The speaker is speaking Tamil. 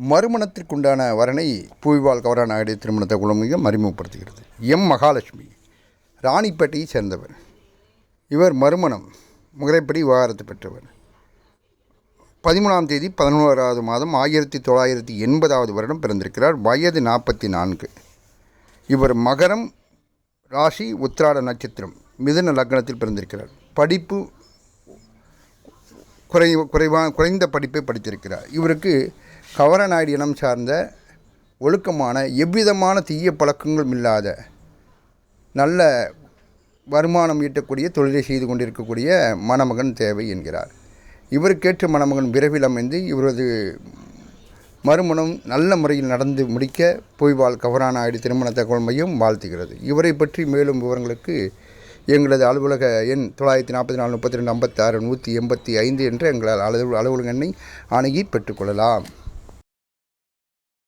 மறுமணத்திற்குண்டான வரனை பூவிவால் கவராநாயுடைய திருமணத்தை குழந்தைங்க அறிமுகப்படுத்துகிறது எம். மகாலட்சுமி ராணிப்பேட்டையை சேர்ந்தவர். இவர் மறுமணம் முறைப்படி விவகாரத்தை பெற்றவர். பதிமூணாம் தேதி பதினோராவது மாதம் ஆயிரத்தி தொள்ளாயிரத்தி எண்பதாவது வருடம் பிறந்திருக்கிறார். வயது நாற்பத்தி நான்கு இவர் மகரம் ராசி உத்திராட நட்சத்திரம் மிதுன லக்னத்தில் பிறந்திருக்கிறார். படிப்பு குறை குறைவா குறைந்த படிப்பை படித்திருக்கிறார். இவருக்கு கவரநாயுடு இனம் சார்ந்த ஒழுக்கமான எவ்விதமான தீய பழக்கங்களும் இல்லாத நல்ல வருமானம் ஈட்டக்கூடிய தொழிலை செய்து கொண்டிருக்கக்கூடிய மணமகன் தேவை என்கிறார். இவருக்கேற்ற மணமகன் விரைவில் அமைந்து இவரது மறுமணம் நல்ல முறையில் நடந்து முடிக்க பொய்வால் கவரானாயுடு திருமண தகவல் மையம் வாழ்த்துகிறது. இவரை பற்றி மேலும் விவரங்களுக்கு எங்களது அலுவலக எண் தொள்ளாயிரத்தி நாற்பத்தி நாலு முப்பத்தி ரெண்டு ஐம்பத்தாறு நூற்றி எண்பத்தி ஐந்து என்ற எங்கள் அலுவலக அலுவலக எண்ணை அணுகி பெற்றுக்கொள்ளலாம்